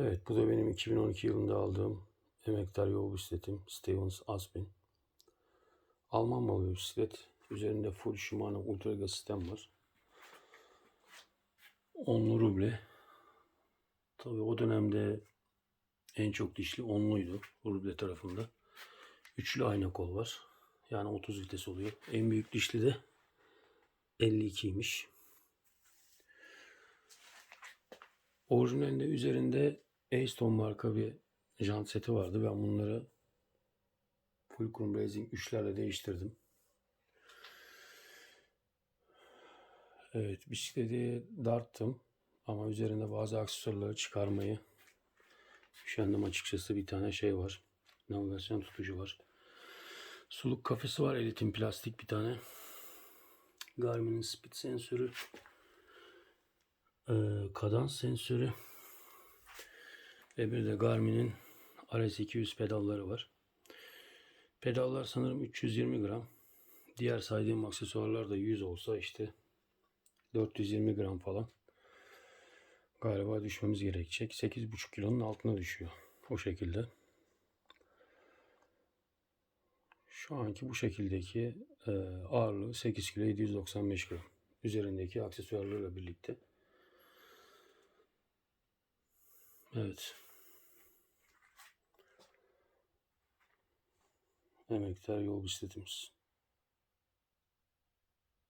Evet bu da benim 2012 yılında aldığım emektar yol bisikletim Stevens Aspen. Alman malı bir bisiklet. Üzerinde full Shimano Ultraga sistem var. 10'lu ruble. Tabii o dönemde en çok dişli 10'luydu ruble tarafında. Üçlü ayna kol var. Yani 30 vites oluyor. En büyük dişli de 52'ymiş. Orijinalinde üzerinde Aston marka bir jant seti vardı. Ben bunları Fulcrum Racing 3'lerle değiştirdim. Evet bisikleti darttım ama üzerinde bazı aksesuarları çıkarmayı üşendim açıkçası. Bir tane şey var. Navigasyon tutucu var. Suluk kafesi var. Elitin plastik bir tane. Garmin'in speed sensörü. Ee, kadans sensörü. Ve bir de Garmin'in RS200 pedalları var. Pedallar sanırım 320 gram. Diğer saydığım aksesuarlar da 100 olsa işte 420 gram falan. Galiba düşmemiz gerekecek. 8,5 kilonun altına düşüyor. O şekilde. Şu anki bu şekildeki e, ağırlığı 8 kilo 795 gram. Üzerindeki aksesuarlarla birlikte. Evet. Emektar yol bisikletimiz.